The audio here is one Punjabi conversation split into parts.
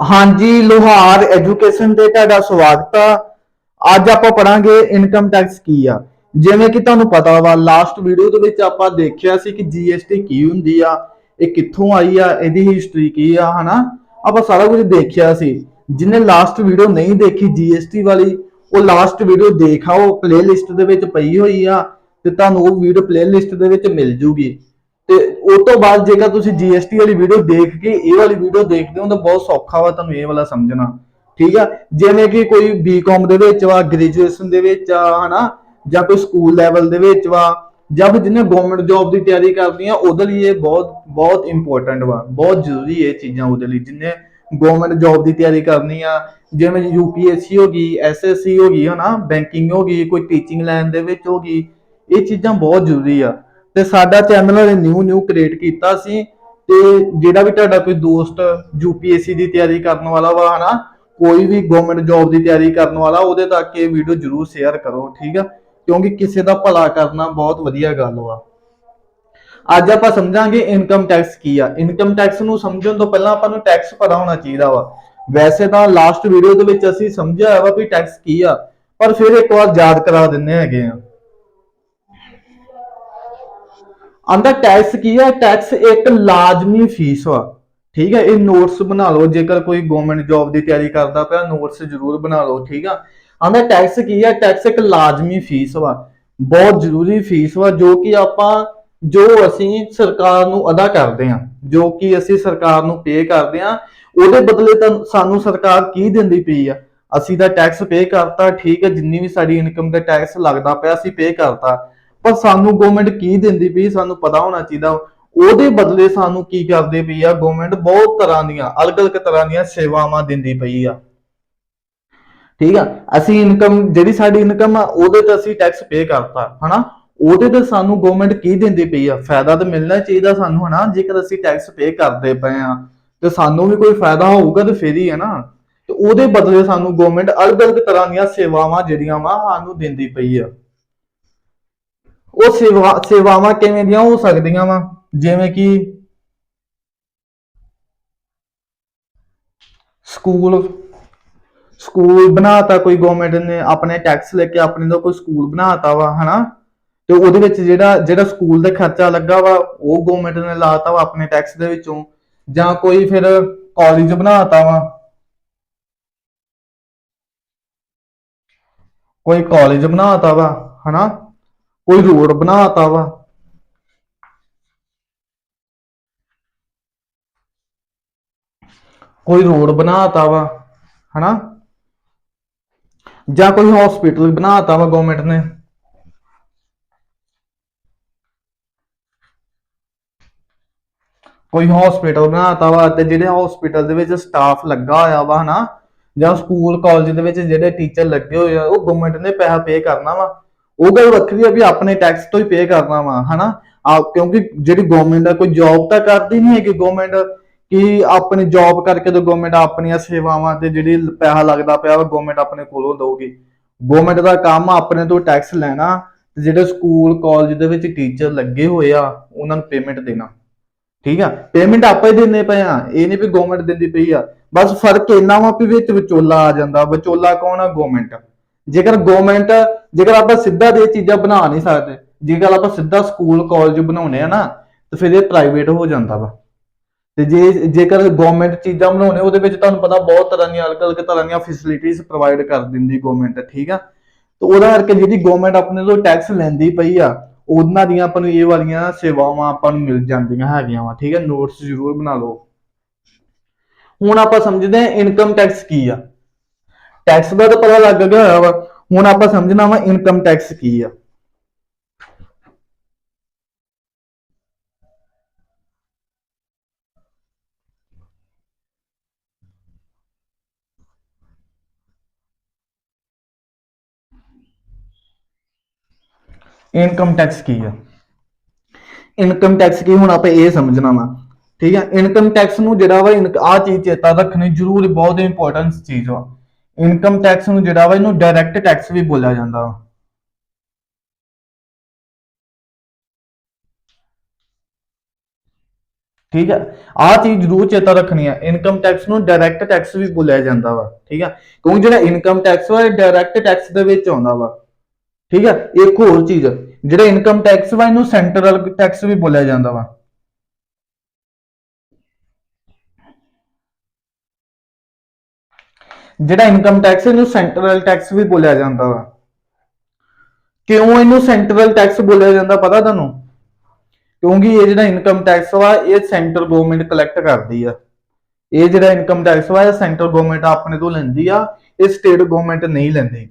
ਹਾਂਜੀ, ਲੋਹਾਰ ਐਜੂਕੇਸ਼ਨ ਤੇ ਤੁਹਾਡਾ ਸਵਾਗਤ ਆ। ਅੱਜ ਆਪਾਂ ਪੜਾਂਗੇ ਇਨਕਮ ਟੈਕਸ ਕੀ ਆ। ਜਿਵੇਂ ਕਿ ਤੁਹਾਨੂੰ ਪਤਾ ਵਾ ਲਾਸਟ ਵੀਡੀਓ ਦੇ ਵਿੱਚ ਆਪਾਂ ਦੇਖਿਆ ਸੀ ਕਿ GST ਕੀ ਹੁੰਦੀ ਆ, ਇਹ ਕਿੱਥੋਂ ਆਈ ਆ, ਇਹਦੀ ਹਿਸਟਰੀ ਕੀ ਆ, ਹਨਾ? ਆਪਾਂ ਸਾਰਾ ਕੁਝ ਦੇਖਿਆ ਸੀ। ਜਿਹਨੇ ਲਾਸਟ ਵੀਡੀਓ ਨਹੀਂ ਦੇਖੀ GST ਵਾਲੀ, ਉਹ ਲਾਸਟ ਵੀਡੀਓ ਦੇਖ ਆਓ ਪਲੇਲਿਸਟ ਦੇ ਵਿੱਚ ਪਈ ਹੋਈ ਆ, ਤੇ ਤੁਹਾਨੂੰ ਉਹ ਵੀਡੀਓ ਪਲੇਲਿਸਟ ਦੇ ਵਿੱਚ ਮਿਲ ਜੂਗੀ। ਤੇ ਉਸ ਤੋਂ ਬਾਅਦ ਜੇਕਰ ਤੁਸੀਂ GST ਵਾਲੀ ਵੀਡੀਓ ਦੇਖ ਕੇ ਇਹ ਵਾਲੀ ਵੀਡੀਓ ਦੇਖਦੇ ਹੋ ਤਾਂ ਬਹੁਤ ਸੌਖਾ ਵਾ ਤੁਹਾਨੂੰ ਇਹ ਵਾਲਾ ਸਮਝਣਾ, ਠੀਕ ਆ? ਜਿਵੇਂ ਕਿ ਕੋਈ B.Com ਦੇ ਵਿੱਚ ਵਾ ਗ੍ਰੈਜੂਏਸ਼ਨ ਦੇ ਵਿੱਚ ਆ, ਹਨਾ? ਜਾਂ ਕੋਈ ਸਕੂਲ ਲੈਵਲ ਦੇ ਵਿੱਚ ਵਾ, ਜਾਂ ਜਿਹਨੇ ਗਵਰਨਮੈਂਟ ਜੌਬ ਦੀ ਤਿਆਰੀ ਕਰਨੀ ਆ, ਉਹਦੇ ਲਈ ਇਹ ਬਹੁਤ ਬਹੁਤ ਇੰਪੋਰਟੈਂਟ ਵਾ, ਬਹੁਤ ਜ਼ਰੂਰੀ ਇਹ ਚੀਜ਼ਾਂ ਉਹਦੇ ਲਈ, ਜਿਹਨੇ ਗਵਰਨਮੈਂਟ ਜੌਬ ਦੀ ਤਿਆਰੀ ਕਰਨੀ ਆ, ਜਿਵੇਂ UPSC ਹੋ ਗਈ SSC ਹੋ ਗਈ, ਹਨਾ? ਬੈਂਕਿੰਗ ਹੋ ਗਈ, ਕੋਈ ਟੀਚਿੰਗ ਲਾਈਨ ਦੇ ਵਿੱਚ ਹੋ ਗਈ, ਇਹ ਚੀਜ਼ਾਂ ਬਹੁਤ ਜ਼ਰੂਰੀ ਆ। ਤੇ ਸਾਡਾ ਚੈਨਲ ਹਲੇ ਨਿਊ ਨਿਊ ਕ੍ਰੀਏਟ ਕੀਤਾ ਸੀ ਤੇ ਜਿਹੜਾ ਵੀ ਤੁਹਾਡਾ ਕੋਈ ਦੋਸਤ UPSC ਦੀ ਤਿਆਰੀ ਕਰਨ ਵਾਲਾ ਵਾ ਹਨਾ, ਕੋਈ ਵੀ ਗਵਰਨਮੈਂਟ ਜੌਬ ਦੀ ਤਿਆਰੀ ਕਰਨ ਵਾਲਾ, ਉਹਦੇ ਤੱਕ ਇਹ ਵੀਡੀਓ ਜਰੂਰ ਸ਼ੇਅਰ ਕਰੋ, ਠੀਕ ਆ? ਕਿਉਂਕਿ ਕਿਸੇ ਦਾ ਭਲਾ ਕਰਨਾ ਬਹੁਤ ਵਧੀਆ ਗੱਲ ਵਾ। ਅੱਜ ਆਪਾਂ ਸਮਝਾਂਗੇ ਇਨਕਮ ਟੈਕਸ ਕੀ ਆ। ਇਨਕਮ ਟੈਕਸ ਨੂੰ ਸਮਝਣ ਤੋਂ ਪਹਿਲਾਂ ਆਪਾਂ ਨੂੰ ਟੈਕਸ ਪਤਾ ਹੋਣਾ ਚਾਹੀਦਾ ਵਾ। ਵੈਸੇ ਤਾਂ ਲਾਸਟ ਵੀਡੀਓ ਦੇ ਵਿੱਚ ਅਸੀਂ ਸਮਝਿਆ ਵਾ ਵੀ ਟੈਕਸ ਕੀ ਆ, ਪਰ ਫਿਰ ਇੱਕ ਵਾਰ ਯਾਦ ਕਰਾ ਦਿੰਨੇ ਹੈਗੇ ਆ। ਆਂਦਾ ਟੈਕਸ ਕੀ ਹੈ ਟੈਕਸ ਇੱਕ ਲਾਜ਼ਮੀ ਫੀਸ ਵਾ ਠੀਕ ਹੈ ਇਹ ਨੋਟਸ ਬਣਾ ਲਓ। ਜੇਕਰ ਕੋਈ ਗਵਰਨਮੈਂਟ ਜੌਬ ਦੀ ਤਿਆਰੀ ਕਰਦਾ ਪਿਆ ਨੋਟਸ ਜ਼ਰੂਰ ਬਣਾ ਲਓ, ਠੀਕ ਆ? ਆਂਦਾ ਟੈਕਸ ਕੀ ਹੈ ਟੈਕਸ ਇੱਕ ਲਾਜ਼ਮੀ ਫੀਸ ਵਾ। ਬਹੁਤ ਜ਼ਰੂਰੀ ਫੀਸ ਵਾ, ਜੋ ਕਿ ਆਪਾਂ, ਜੋ ਅਸੀਂ ਸਰਕਾਰ ਨੂੰ ਅਦਾ ਕਰਦੇ ਆ, ਜੋ ਕਿ ਅਸੀਂ ਸਰਕਾਰ ਨੂੰ ਪੇ ਕਰਦੇ ਆ, ਉਹਦੇ ਬਦਲੇ ਤਾਂ ਸਾਨੂੰ ਸਰਕਾਰ ਕੀ ਦਿੰਦੀ ਪਈ ਆ? ਅਸੀਂ ਤਾਂ ਟੈਕਸ ਪੇ ਕਰਤਾ, ਠੀਕ ਹੈ ਜਿੰਨੀ ਵੀ ਸਾਡੀ ਇਨਕਮ ਦਾ ਟੈਕਸ ਲੱਗਦਾ ਪਿਆ, ਅਸੀਂ ਪੇ ਕਰਤਾ। ਪਰ ਸਾਨੂੰ ਗਵਰਨਮੈਂਟ ਕੀ ਦਿੰਦੀ ਪਈ, ਸਾਨੂੰ ਪਤਾ ਹੋਣਾ ਚਾਹੀਦਾ। ਉਹਦੇ ਬਦਲੇ ਸਾਨੂੰ ਕੀ ਕਰਦੇ ਪਈ ਆ? ਗਵਰਨਮੈਂਟ ਬਹੁਤ ਤਰ੍ਹਾਂ ਦੀਆਂ, ਅਲੱਗ-ਅਲੱਗ ਤਰ੍ਹਾਂ ਦੀਆਂ ਸੇਵਾਵਾਂ ਦਿੰਦੀ ਪਈ ਆ। ਠੀਕ ਆ? ਅਸੀਂ ਇਨਕਮ ਜਿਹੜੀ ਸਾਡੀ ਇਨਕਮ ਆ, ਉਹਦੇ ਤੇ ਅਸੀਂ ਟੈਕਸ ਪੇ ਕਰਤਾ, ਹਨਾ? ਉਹਦੇ ਤੇ ਸਾਨੂੰ ਗਵਰਨਮੈਂਟ ਕੀ ਦਿੰਦੀ ਪਈ ਆ? ਫਾਇਦਾ ਤਾਂ ਮਿਲਣਾ ਚਾਹੀਦਾ ਸਾਨੂੰ, ਹਨਾ? ਜੇਕਰ ਅਸੀਂ ਟੈਕਸ ਪੇ ਕਰਦੇ ਪਏ ਆ, ਤੇ ਸਾਨੂੰ ਵੀ ਕੋਈ ਫਾਇਦਾ ਹੋਊਗਾ ਤੇ ਫੇਰ ਹੀ ਹੈ ਨਾ। ਤੇ ਉਹਦੇ ਬਦਲੇ ਸਾਨੂੰ ਗਵਰਨਮੈਂਟ ਅਲੱਗ-ਅਲੱਗ ਤਰ੍ਹਾਂ ਦੀਆਂ ਸੇਵਾਵਾਂ ਜਿਹੜੀਆਂ ਵਾ, ਸਾਨੂੰ ਦਿੰਦੀ ਪਈ ਆ। ਉਹ ਸੇਵਾ, ਸੇਵਾਵਾਂ ਕਿਵੇਂ ਦੀਆਂ ਹੋ ਸਕਦੀਆਂ ਵਾ? ਜਿਵੇਂ ਕਿ ਸਕੂਲ ਸਕੂਲ ਬਣਾਤਾ ਕੋਈ ਗਵਰਨਮੈਂਟ ਨੇ, ਆਪਣੇ ਟੈਕਸ ਲੈ ਕੇ ਆਪਣੇ ਦਾ ਕੋਈ ਸਕੂਲ ਬਣਾਤਾ ਵਾ, ਹਨਾ? ਤੇ ਉਹਦੇ ਵਿੱਚ ਜਿਹੜਾ ਜਿਹੜਾ ਸਕੂਲ ਦਾ ਖਰਚਾ ਲੱਗਾ ਵਾ, ਉਹ ਗਵਰਨਮੈਂਟ ਨੇ ਲਾਤਾ ਵਾ ਆਪਣੇ ਟੈਕਸ ਦੇ ਵਿੱਚੋਂ। ਜਾਂ ਕੋਈ ਫਿਰ ਕਾਲਜ ਬਣਾਤਾ ਵਾ। ਕੋਈ ਕਾਲਜ ਬਣਾਤਾ ਵਾ, ਹਨਾ? ਕੋਈ ਰੋਡ ਬਣਾਤਾ ਵਾ। ਕੋਈ ਰੋਡ ਬਣਾਤਾ ਵਾ, ਹਨਾ? ਜਾਂ ਕੋਈ ਹਸਪੀਟਲ ਬਣਾਤਾ ਵਾ ਗਵਰਨਮੈਂਟ ਨੇ। ਕੋਈ ਹਸਪੀਟਲ ਬਣਾਤਾ ਵਾ ਤੇ ਜਿਹੜੇ ਹਸਪੀਟਲ ਦੇ ਵਿੱਚ ਸਟਾਫ ਲੱਗਾ ਹੋਇਆ ਵਾ, ਹਨਾ? ਜਾਂ ਸਕੂਲ ਕਾਲਜ ਦੇ ਵਿੱਚ ਜਿਹੜੇ ਟੀਚਰ ਲੱਗੇ ਹੋਏ ਆ, ਉਹ ਗਵਰਨਮੈਂਟ ਨੇ ਪੈਸਾ ਪੇ ਕਰਨਾ ਵਾ। ਉਹ ਗੱਲ ਵੱਖਰੀ ਆ ਵੀ ਆਪਣੇ ਟੈਕਸ ਤੋਂ ਹੀ ਪੇ ਕਰਨਾ ਵਾ, ਹਨਾ? ਆ ਕਿਉਂਕਿ ਜਿਹੜੀ ਗਵਰਨਮੈਂਟ ਆ, ਕੋਈ ਜੌਬ ਤਾਂ ਕਰਦੀ ਨਹੀਂ ਹੈਗੀ ਗਵਰਨਮੈਂਟ ਕਿ ਆਪਣੀ ਜੌਬ ਕਰਕੇ ਤੇ ਗਵਰਨਮੈਂਟ ਆਪਣੀਆਂ ਸੇਵਾਵਾਂ ਤੇ ਜਿਹੜੀ ਪੈਸਾ ਲੱਗਦਾ ਪਿਆ ਵਾ ਗਵਰਨਮੈਂਟ ਆਪਣੇ ਕੋਲੋਂ ਦਊਗੀ। ਗਵਰਨਮੈਂਟ ਦਾ ਕੰਮ ਆਪਣੇ ਤੋਂ ਟੈਕਸ ਲੈਣਾ ਤੇ ਜਿਹੜੇ ਸਕੂਲ ਕਾਲਜ ਦੇ ਵਿੱਚ ਟੀਚਰ ਲੱਗੇ ਹੋਏ ਆ, ਉਹਨਾਂ ਨੂੰ ਪੇਮੈਂਟ ਦੇਣਾ। ਠੀਕ ਆ? ਪੇਮੈਂਟ ਆਪਾਂ ਹੀ ਦਿੰਦੇ ਪਏ ਆ, ਇਹ ਨਹੀਂ ਵੀ ਗਵਰਨਮੈਂਟ ਦਿੰਦੀ ਪਈ ਆ। ਬਸ ਫ਼ਰਕ ਇੰਨਾ ਵਾ ਵੀ ਵਿੱਚ ਵਿਚੋਲਾ ਆ ਜਾਂਦਾ, ਵਿਚੋਲਾ ਕੌਣ ਆ? ਗਵਰਨਮੈਂਟ ਜੇਕਰ ਗਵਰਨਮੈਂਟ ਜੇਕਰ ਆਪਾਂ ਸਿੱਧਾ ਦੇ ਚੀਜ਼ਾਂ ਬਣਾ ਨਹੀਂ ਸਕਦੇ, ਜੇਕਰ ਆਪਾਂ ਸਿੱਧਾ ਸਕੂਲ ਕਾਲਜ ਬਣਾਉਣੇ ਆ ਨਾ, ਤੇ ਫਿਰ ਇਹ ਪ੍ਰਾਈਵੇਟ ਹੋ ਜਾਂਦਾ ਵਾ। ਤੇ ਜੇ, ਜੇਕਰ ਗਵਰਨਮੈਂਟ ਚੀਜ਼ਾਂ ਬਣਾਉਣੇ ਉਹਦੇ ਵਿੱਚ ਤੁਹਾਨੂੰ ਪਤਾ ਬਹੁਤ ਤਰ੍ਹਾਂ ਦੀਆਂ, ਅਲੱਗ-ਅਲੱਗ ਤਰ੍ਹਾਂ ਦੀਆਂ ਫੈਸਿਲਿਟੀਆਂ ਪ੍ਰੋਵਾਈਡ ਕਰ ਦਿੰਦੀ ਗਵਰਨਮੈਂਟ ਠੀਕ ਆ? ਤੇ ਉਹਦਾ ਕਰਕੇ ਜਿਹੜੀ ਗਵਰਨਮੈਂਟ ਆਪਣੇ ਤੋਂ ਟੈਕਸ ਲੈਂਦੀ ਪਈ ਆ, ਉਹਨਾਂ ਦੀਆਂ ਆਪਾਂ ਨੂੰ ਇਹ ਵਾਲੀਆਂ ਸੇਵਾਵਾਂ ਆਪਾਂ ਨੂੰ ਮਿਲ ਜਾਂਦੀਆਂ ਹੈਗੀਆਂ ਵਾ, ਠੀਕ ਆ? ਨੋਟਸ ਜ਼ਰੂਰ ਬਣਾ ਲਓ। ਹੁਣ ਆਪਾਂ ਸਮਝਦੇ ਹਾਂ ਇਨਕਮ ਟੈਕਸ ਕੀ ਆ। ਟੈਕਸ ਦਾ ਤਾਂ ਪਤਾ ਲੱਗ ਗਿਆ ਹੋਇਆ ਵਾ ਹੁਣ ਆਪਾਂ ਸਮਝਣਾ ਵਾ ਇਨਕਮ ਟੈਕਸ ਕੀ ਆ। ਇਨਕਮ ਟੈਕਸ ਕੀ ਆ। ਇਨਕਮ ਟੈਕਸ ਕੀ ਹੁਣ ਆਪਾਂ ਇਹ ਸਮਝਣਾ ਵਾ, ਠੀਕ ਆ? ਇਨਕਮ ਟੈਕਸ ਨੂੰ ਜਿਹੜਾ ਵਾ ਆ ਚੀਜ਼ ਚੇਤਾ ਰੱਖਣੀ ਜ਼ਰੂਰ, ਬਹੁਤ ਇੰਪੋਰਟੈਂਟ ਚੀਜ਼ ਵਾ। ਇਨਕਮ ਟੈਕਸ ਨੂੰ ਜਿਹੜਾ ਵਾ ਇਹਨੂੰ ਡਾਇਰੈਕਟ ਟੈਕਸ ਵੀ ਬੋਲਿਆ ਜਾਂਦਾ ਵਾ। ਠੀਕ ਹੈ ਆਹ ਚੀਜ਼ ਜ਼ਰੂਰ ਚੇਤਾ ਰੱਖਣੀ ਹੈ ਇਨਕਮ ਟੈਕਸ ਨੂੰ ਡਾਇਰੈਕਟ ਟੈਕਸ ਵੀ ਬੋਲਿਆ ਜਾਂਦਾ ਵਾ। ਠੀਕ ਹੈ ਕਿਉਂਕਿ ਜਿਹੜਾ ਇਨਕਮ ਟੈਕਸ ਵਾ, ਇਹ ਡਾਇਰੈਕਟ ਟੈਕਸ ਦੇ ਵਿੱਚ ਆਉਂਦਾ ਵਾ। ਠੀਕ ਹੈ ਇੱਕ ਹੋਰ ਚੀਜ਼, ਜਿਹੜਾ ਇਨਕਮ ਟੈਕਸ ਵਾ, ਇਹਨੂੰ ਸੈਂਟਰਲ ਟੈਕਸ ਵੀ ਬੋਲਿਆ ਜਾਂਦਾ ਵਾ। ਜਿਹੜਾ ਇਨਕਮ ਟੈਕਸ ਇਹਨੂੰ ਸੈਂਟਰਲ ਟੈਕਸ ਵੀ ਬੋਲਿਆ ਜਾਂਦਾ ਵਾ। ਕਿਉਂ ਇਹਨੂੰ ਸੈਂਟਰਲ ਟੈਕਸ ਬੋਲਿਆ ਜਾਂਦਾ ਪਤਾ ਤੁਹਾਨੂੰ? ਕਿਉਂਕਿ ਇਹ ਜਿਹੜਾ ਇਨਕਮ ਟੈਕਸ ਵਾ, ਇਹ ਸੈਂਟਰ ਗਵਰਨਮੈਂਟ ਕਲੈਕਟ ਕਰਦੀ ਆ। ਇਹ ਜਿਹੜਾ ਇਨਕਮ ਟੈਕਸ ਵਾ, ਇਹ ਸੈਂਟਰ ਗਵਰਨਮੈਂਟ ਆਪਣੇ ਤੋਂ ਲੈਂਦੀ ਆ, ਇਹ ਸਟੇਟ ਗਵਰਨਮੈਂਟ ਨਹੀਂ ਲੈਂਦੀ।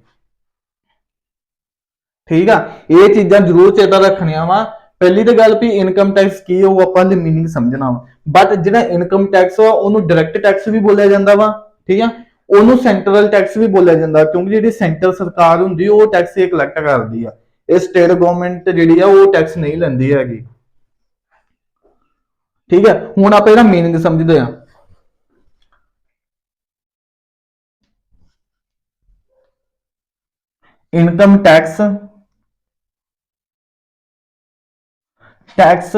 ਠੀਕ ਆ? ਇਹ ਚੀਜ਼ਾਂ ਜ਼ਰੂਰ ਚੇਤਾ ਰੱਖਣੀਆਂ ਵਾ। ਪਹਿਲੀ ਤਾਂ ਗੱਲ ਵੀ ਇਨਕਮ ਟੈਕਸ ਕੀ ਹੈ ਉਹ ਆਪਾਂ ਦੀ ਮੀਨਿੰਗ ਸਮਝਣਾ ਵਾ। ਬਟ ਜਿਹੜਾ ਇਨਕਮ ਟੈਕਸ ਵਾ, ਉਹਨੂੰ ਡਾਇਰੈਕਟ ਟੈਕਸ ਵੀ ਬੋਲਿਆ ਜਾਂਦਾ ਵਾ। ਠੀਕ ਆ? ਉਹਨੂੰ ਸੈਂਟਰਲ ਟੈਕਸ ਵੀ ਬੋਲਿਆ ਜਾਂਦਾ, ਕਿਉਂਕਿ ਜਿਹੜੀ ਸੈਂਟਰ ਸਰਕਾਰ ਹੁੰਦੀ, ਉਹ ਟੈਕਸ ਇਹ ਕਲੈਕਟ ਕਰਦੀ ਆ। ਇਹ ਸਟੇਟ ਗਵਰਨਮੈਂਟ ਜਿਹੜੀ ਆ, ਉਹ ਟੈਕਸ ਨਹੀਂ ਲੈਂਦੀ ਹੈਗੀ। ਠੀਕ ਹੈ ਹੁਣ ਆਪਾਂ ਇਹਦਾ ਮੀਨਿੰਗ ਸਮਝਦੇ ਆ income tax tax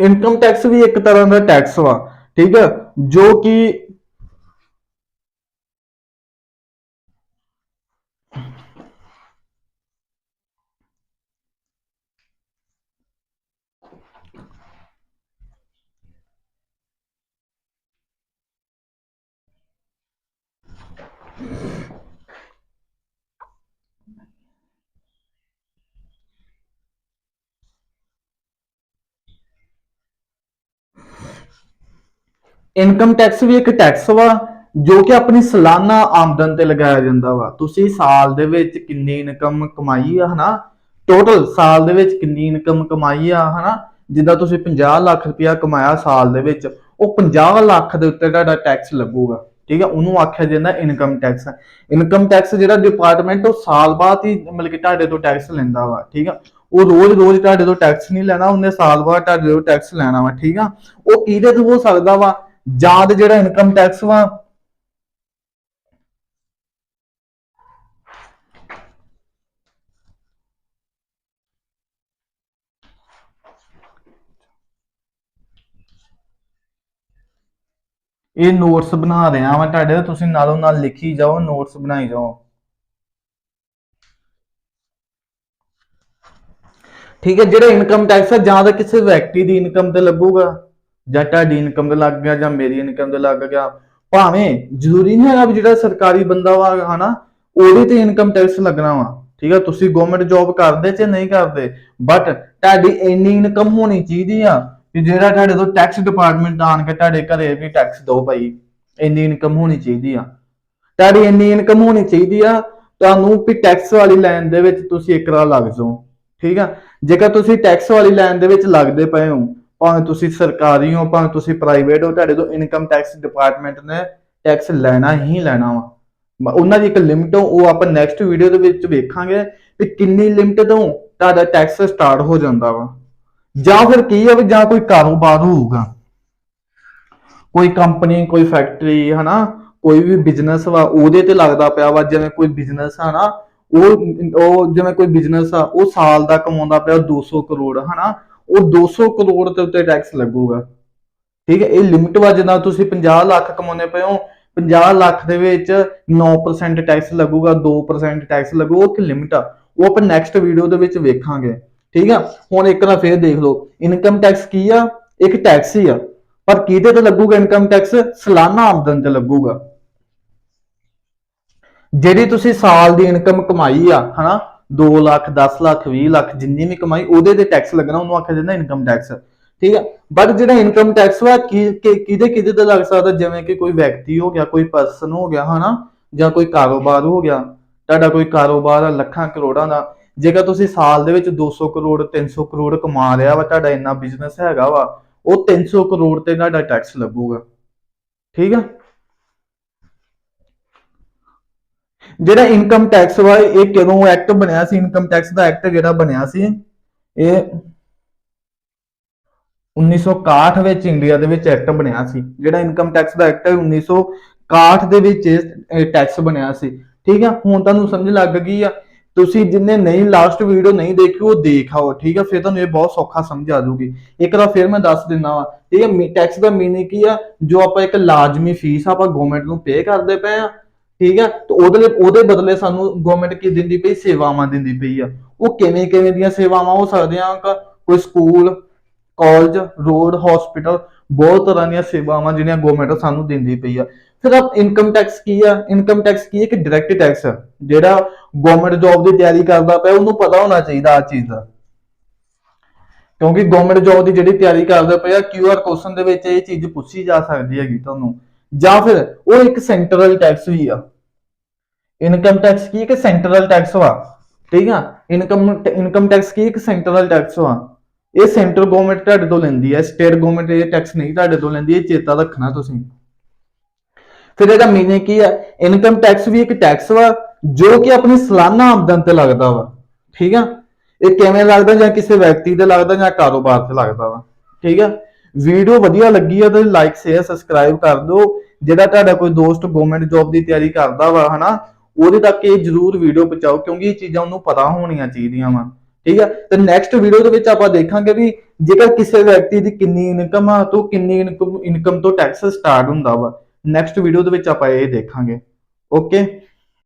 income tax ਵੀ ਇੱਕ ਤਰ੍ਹਾਂ ਦਾ ਟੈਕਸ ਵਾ ਠੀਕ ਆ? ਜੋ ਕਿ ਇਨਕਮ ਟੈਕਸ ਵੀ ਇੱਕ ਟੈਕਸ ਵਾ, ਜੋ ਕਿ ਆਪਣੀ ਸਾਲਾਨਾ ਆਮਦਨ ਤੇ ਲਗਾਇਆ ਜਾਂਦਾ ਵਾ। ਤੁਸੀਂ ਸਾਲ ਦੇ ਵਿੱਚ ਕਿੰਨੀ ਇਨਕਮ ਕਮਾਈ ਆ, ਹਨਾ? ਟੋਟਲ ਸਾਲ ਦੇ ਵਿੱਚ ਕਿੰਨੀ ਇਨਕਮ ਕਮਾਈ ਆ, ਹਨਾ? ਜਿੱਦਾਂ ਤੁਸੀਂ 50 ਲੱਖ ਰੁਪਇਆ ਕਮਾਇਆ ਸਾਲ ਦੇ ਵਿੱਚ, ਉਹ 50 ਲੱਖ ਦੇ ਉੱਤੇ ਤੁਹਾਡਾ ਟੈਕਸ ਲੱਗੂਗਾ, ਠੀਕ ਹੈ ਉਹਨੂੰ ਆਖਿਆ ਜਾਂਦਾ ਇਨਕਮ ਟੈਕਸ। ਇਨਕਮ ਟੈਕਸ ਜਿਹੜਾ ਡਿਪਾਰਟਮੈਂਟ ਉਹ ਸਾਲ ਬਾਅਦ ਹੀ ਮਤਲਬ ਕਿ ਤੁਹਾਡੇ ਤੋਂ ਟੈਕਸ ਲੈਂਦਾ ਵਾ, ਠੀਕ ਆ? ਉਹ ਰੋਜ਼ ਰੋਜ਼ ਤੁਹਾਡੇ ਤੋਂ ਟੈਕਸ ਨਹੀਂ ਲੈਣਾ, ਉਹਨੇ ਸਾਲ ਬਾਅਦ ਤੁਹਾਡੇ ਤੋਂ ਟੈਕਸ ਲੈਣਾ ਵਾ, ਠੀਕ ਆ? ਉਹ ਕਿਹਦੇ ਤੋਂ ਹੋ ਸਕਦਾ ਵਾ? ਜਾਂ ਤੇ ਜਿਹੜਾ ਇਨਕਮ ਟੈਕਸ ਵਾ, ਇਹ ਨੋਟਸ ਬਣਾ ਰਿਹਾ ਮੈਂ ਤੁਹਾਡੇ ਤੁਸੀਂ ਨਾਲੋਂ ਨਾਲ ਲਿਖੀ ਜਾਓ ਨੋਟਸ ਬਣਾਈ ਜਾਓ। ਠੀਕ ਹੈ, ਜਿਹੜਾ ਇਨਕਮ ਟੈਕਸ ਹੈ ਜਾਂ ਤਾਂ ਕਿਸੇ ਵਿਅਕਤੀ ਦੀ ਇਨਕਮ ਤੇ ਲੱਗੂਗਾ। ਜਾਂ ਤੁਹਾਡੀ ਇਨਕਮ ਤੇ ਲੱਗ ਗਿਆ ਜਾਂ ਮੇਰੀ ਇਨਕਮ ਤੇ ਲੱਗ ਗਿਆ, ਭਾਵੇਂ ਜ਼ਰੂਰੀ ਨਹੀਂ ਹੈਗਾ ਵੀ ਜਿਹੜਾ ਸਰਕਾਰੀ ਬੰਦਾ ਵਾ, ਹਨਾ, ਉਹਦੇ ਤੇ ਇਨਕਮ ਟੈਕਸ ਲੱਗਣਾ ਵਾ, ਠੀਕ ਹੈ ਤੁਸੀਂ ਗਵਰਨਮੈਂਟ ਜੌਬ ਕਰਦੇ ਚ ਨਹੀਂ ਕਰਦੇ ਬਟ ਤੁਹਾਡੀ ਇੰਨੀ ਇਨਕਮ ਹੋਣੀ ਚਾਹੀਦੀ ਆ ਕਿ ਜਿਹੜਾ ਤੁਹਾਡੇ ਤੋਂ ਟੈਕਸ ਡਿਪਾਰਟਮੈਂਟ ਆਣ ਕੇ ਤੁਹਾਡੇ ਘਰੇ ਵੀ ਟੈਕਸ ਦੋ ਭਾਈ, ਇੰਨੀ ਇਨਕਮ ਹੋਣੀ ਚਾਹੀਦੀ ਆ। ਤੁਹਾਡੀ ਇੰਨੀ ਇਨਕਮ ਹੋਣੀ ਚਾਹੀਦੀ ਆ, ਤੁਹਾਨੂੰ ਵੀ ਟੈਕਸ ਵਾਲੀ ਲਾਈਨ ਦੇ ਵਿੱਚ ਤੁਸੀਂ ਇਕਰਾ ਲੱਗ ਜਾਓ, ਠੀਕ ਆ, ਜੇਕਰ ਤੁਸੀਂ ਟੈਕਸ ਵਾਲੀ ਲਾਈਨ ਦੇ ਵਿੱਚ ਲੱਗਦੇ ਪਏ ਹੋ ਭਾਵੇਂ ਤੁਸੀਂ ਸਰਕਾਰੀ ਹੋ, ਭਾਵੇਂ ਤੁਸੀਂ ਪ੍ਰਾਈਵੇਟ ਹੋ, ਤੁਹਾਡੇ ਤੋਂ ਇਨਕਮ ਟੈਕਸ ਡਿਪਾਰਟਮੈਂਟ ਨੇ ਟੈਕਸ ਲੈਣਾ ਹੀ ਲੈਣਾ ਵਾ। ਉਹਨਾਂ ਦੀ ਇੱਕ ਲਿਮਿਟ ਉਹ ਆਪਾਂ ਨੈਕਸਟ ਵੀਡੀਓ ਦੇ ਵਿੱਚ ਵੇਖਾਂਗੇ ਕਿ ਕਿੰਨੀ ਲਿਮਿਟ ਤੋਂ ਤੁਹਾਡਾ ਟੈਕਸ ਸਟਾਰਟ ਹੋ ਜਾਂਦਾ ਵਾ। ਜਾਂ ਫਿਰ ਕੀ ਆ ਵੀ ਜਾਂ ਕੋਈ ਕਾਰੋਬਾਰ ਹੋਊਗਾ। ਕੋਈ ਕੰਪਨੀ ਕੋਈ ਫੈਕਟਰੀ ਹਨਾ, ਕੋਈ ਵੀ ਬਿਜ਼ਨਸ ਵਾ, ਉਹਦੇ ਤੇ ਲੱਗਦਾ ਪਿਆ ਵਾ, ਜਿਵੇਂ ਕੋਈ ਬਿਜ਼ਨਸ ਆ ਨਾ, ਉਹ ਉਹ ਜਿਵੇਂ ਕੋਈ ਬਿਜ਼ਨਸ ਆ, ਉਹ ਸਾਲ ਦਾ ਕਮਾਉਂਦਾ ਪਿਆ 200 ਕਰੋੜ, ਹਨਾ। ਉਹ 200 ਕਰੋੜ ਦੇ ਉੱਤੇ ਟੈਕਸ ਲੱਗੂਗਾ। ਠੀਕ ਹੈ, ਇਹ ਲਿਮਿਟ ਵਾ ਜਿੱਦਾਂ ਤੁਸੀਂ 50 ਲੱਖ ਕਮਾਉਂਦੇ ਪਏ ਹੋ 50 ਲੱਖ ਦੇ ਵਿੱਚ 9% ਟੈਕਸ ਲੱਗੂਗਾ 2% ਟੈਕਸ ਲੱਗੂ, ਉਹ ਕਿ ਲਿਮਿਟ ਆ। ਉਹ ਆਪਾਂ ਨੈਕਸਟ ਵੀਡੀਓ ਦੇ ਵਿੱਚ ਵੇਖਾਂਗੇ। ਠੀਕ ਆ ਹੁਣ ਇੱਕ ਨਾ ਫੇਰ ਦੇਖ ਲਓ ਇਨਕਮ ਟੈਕਸ ਕੀ ਆ? ਇੱਕ ਟੈਕਸ ਹੀ ਆ। ਪਰ ਕਿਹਦੇ ਤੇ ਲੱਗੂਗਾ ਇਨਕਮ ਟੈਕਸ ਸਾਲਾਨਾ ਆਮਦਨ ਤੇ ਲੱਗੂਗਾ। ਜਿਹੜੀ ਤੁਸੀਂ ਸਾਲ ਦੀ ਇਨਕਮ ਕਮਾਈ ਆ, ਹਨਾ 2 ਲੱਖ 10 ਲੱਖ 20 ਲੱਖ ਜਿੰਨੀ ਵੀ ਕਮਾਈ, ਉਹਦੇ ਤੇ ਟੈਕਸ ਲੱਗਣਾ, ਉਹਨੂੰ ਆਖਿਆ ਜਾਂਦਾ ਇਨਕਮ ਟੈਕਸ ਠੀਕ ਹੈ ਬਟ ਜਿਹੜਾ ਇਨਕਮ ਟੈਕਸ ਵਾ ਕਿਹਦੇ ਕਿਹਦੇ ਤੇ ਲੱਗ ਸਕਦਾ? ਜਿਵੇਂ ਕਿ ਕੋਈ ਵਿਅਕਤੀ ਹੋ ਗਿਆ, ਕੋਈ ਪਰਸਨ ਹੋ ਗਿਆ, ਹਨਾ? ਜਾਂ ਕੋਈ ਕਾਰੋਬਾਰ ਹੋ ਗਿਆ। ਤੁਹਾਡਾ ਕੋਈ ਕਾਰੋਬਾਰ ਆ, ਲੱਖਾਂ, ਕਰੋੜਾਂ ਦਾ। ਜੇਕਰ ਤੁਸੀਂ ਸਾਲ ਦੇ ਵਿੱਚ 200 ਕਰੋੜ 300 ਕਰੋੜ ਕਮਾ ਰਿਹਾ ਵਾ, ਤੁਹਾਡਾ ਇੰਨਾ ਬਿਜ਼ਨਸ ਹੈਗਾ ਵਾ, ਉਹ 300 ਕਰੋੜ ਤੇ ਤੁਹਾਡਾ ਟੈਕਸ ਲੱਗੂਗਾ। ਠੀਕ ਆ? ਜਿਹੜਾ ਇਨਕਮ ਟੈਕਸ ਵਾ, ਇਹ ਕਦੋਂ ਐਕਟ ਬਣਿਆ ਸੀ? ਇਨਕਮ ਟੈਕਸ ਦਾ ਐਕਟ ਜਿਹੜਾ ਬਣਿਆ ਸੀ? ਇਹ 1961 ਵਿੱਚ ਇੰਡੀਆ ਦੇ ਵਿੱਚ ਐਕਟ ਬਣਿਆ ਸੀ। ਜਿਹੜਾ ਇਨਕਮ ਟੈਕਸ ਦਾ ਐਕਟ 1961 ਦੇ ਵਿੱਚ ਇਹ ਟੈਕਸ ਬਣਿਆ ਸੀ। ਠੀਕ ਆ? ਹੁਣ ਤੁਹਾਨੂੰ ਸਮਝ ਲੱਗ ਗਈ ਆ। ਤੁਸੀਂ ਜਿੰਨੇ ਨਹੀਂ ਲਾਸਟ ਵੀਡੀਓ ਨਹੀਂ ਦੇਖੀ, ਉਹ ਦੇਖ ਠੀਕ ਆ? ਫਿਰ ਤੁਹਾਨੂੰ ਇਹ ਬਹੁਤ ਸੌਖਾ ਸਮਝ ਆ ਜਾਊਗੀ। ਇੱਕ ਵਾਰ ਫਿਰ ਮੈਂ ਦੱਸ ਦਿੰਦਾ ਵਾ। ਠੀਕ ਆ? ਟੈਕਸ ਦਾ ਮੀਨਿੰਗ ਕੀ ਆ? ਜੋ ਆਪਾਂ ਇੱਕ ਲਾਜ਼ਮੀ ਫੀਸ ਆਪਾਂ ਗਵਰਨਮੈਂਟ ਨੂੰ ਪੇ ਕਰਦੇ ਪਏ ਆ ਠੀਕ ਹੈ ਤੇ ਉਹਦੇ ਲਈ, ਉਹਦੇ ਬਦਲੇ ਸਾਨੂੰ ਗਵਰਨਮੈਂਟ ਕੀ ਦਿੰਦੀ ਪਈ? ਸੇਵਾਵਾਂ ਦਿੰਦੀ ਪਈ ਆ। ਉਹ ਕਿਵੇਂ ਕਿਵੇਂ ਦੀਆਂ ਸੇਵਾਵਾਂ? ਹੋ ਸਕਦੀਆਂ ਕੋਈ ਸਕੂਲ ਕਾਲਜ ਰੋਡ ਹਸਪੀਟਲ ਬਹੁਤ ਤਰ੍ਹਾਂ ਦੀਆਂ ਸੇਵਾਵਾਂ ਜਿਹੜੀਆਂ ਗਵਰਨਮੈਂਟ ਸਾਨੂੰ ਦਿੰਦੀ ਪਈ ਆ। ਫਿਰ ਆਪ ਇਨਕਮ ਟੈਕਸ ਕੀ ਆ? ਇਨਕਮ ਟੈਕਸ ਕੀ? ਹੈ ਕਿ ਡਾਇਰੈਕਟ ਟੈਕਸ ਜਿਹੜਾ ਗਵਰਨਮੈਂਟ ਜੌਬ ਦੀ ਤਿਆਰੀ ਕਰਦਾ ਪਿਆ, ਉਹਨੂੰ ਪਤਾ ਹੋਣਾ ਚਾਹੀਦਾ ਆ ਚੀਜ਼ ਦਾ। ਕਿਉਂਕਿ ਗਵਰਨਮੈਂਟ ਜੌਬ ਦੀ ਜਿਹੜੀ ਤਿਆਰੀ ਕਰਦਾ ਪਿਆ ਆ ਕਿਊਆਰ ਕੁਐਸਚਨ ਦੇ ਵਿੱਚ ਇਹ ਚੀਜ਼ ਪੁੱਛੀ ਜਾ ਸਕਦੀ ਹੈਗੀ ਤੁਹਾਨੂੰ। ਜਾਂ ਫਿਰ ਉਹ ਇੱਕ ਸੈਂਟਰਲ ਟੈਕਸ ਵੀ ਆ। ਇਨਕਮ ਟੈਕਸ ਕੀ ਇੱਕ ਸੈਂਟਰਲ ਟੈਕਸ ਵਾ? ਠੀਕ ਆ? ਇਨਕਮ ਇਨਕਮ ਟੈਕਸ ਕੀ ਇੱਕ ਸੈਂਟਰਲ ਟੈਕਸ ਵਾ? ਇਹ ਸੈਂਟਰ ਗਵਰਨਮੈਂਟ ਤੁਹਾਡੇ ਤੋਂ ਲੈਂਦੀ ਹੈ ਸਟੇਟ ਗਵਰਨਮੈਂਟ ਇਹ ਟੈਕਸ ਨਹੀਂ ਤੁਹਾਡੇ ਤੋਂ ਲੈਂਦੀ, ਇਹ ਚੇਤਾ ਰੱਖਣਾ ਤੁਸੀਂ। ਫਿਰ ਇਹਦਾ ਮੀਨਿੰਗ ਕੀ ਹੈ ਇਨਕਮ ਟੈਕਸ ਵੀ ਇੱਕ ਟੈਕਸ ਵਾ, ਜੋ ਕਿ ਆਪਣੀ ਸਾਲਾਨਾ ਆਮਦਨ ਤੇ ਲੱਗਦਾ ਵਾ। ਠੀਕ ਆ? ਇਹ ਕਿਵੇਂ ਲੱਗਦਾ ਜਾਂ ਕਿਸੇ ਵਿਅਕਤੀ ਤੇ ਲੱਗਦਾ ਜਾਂ ਕਾਰੋਬਾਰ ਤੇ ਲੱਗਦਾ ਵਾ? ਠੀਕ ਆ? ਵੀਡੀਓ ਵਧੀਆ ਲੱਗੀ ਆ ਤਾਂ ਲਾਈਕ ਸ਼ੇਅਰ ਸਬਸਕ੍ਰਾਈਬ ਕਰ ਦਿਓ। ਜਿਹੜਾ ਤੁਹਾਡਾ ਕੋਈ ਦੋਸਤ ਗਵਰਨਮੈਂਟ ਜੌਬ ਦੀ ਤਿਆਰੀ ਕਰਦਾ ਵਾ, ਹਨਾ, ਉਹਦੇ ਤੱਕ ਇਹ ਜਰੂਰ ਵੀਡੀਓ ਪਹੁੰਚਾਓ, ਕਿਉਂਕਿ ਇਹ ਚੀਜ਼ਾਂ ਉਹਨੂੰ ਪਤਾ ਹੋਣੀਆਂ ਚਾਹੀਦੀਆਂ ਵਾ। ਠੀਕ ਆ? ਤੇ ਨੈਕਸਟ ਵੀਡੀਓ ਦੇ ਵਿੱਚ ਆਪਾਂ ਦੇਖਾਂਗੇ ਵੀ ਜੇਕਰ ਕਿਸੇ ਵਿਅਕਤੀ ਦੀ ਕਿੰਨੀ ਇਨਕਮ ਆ, ਤੋਂ ਕਿੰਨੀ ਇਨਕਮ ਤੋਂ ਟੈਕਸ ਸਟਾਰਟ ਹੁੰਦਾ ਵਾ। ਨੈਕਸਟ ਵੀਡੀਓ ਦੇ ਵਿੱਚ ਆਪਾਂ ਇਹ ਦੇਖਾਂਗੇ। ਓਕੇ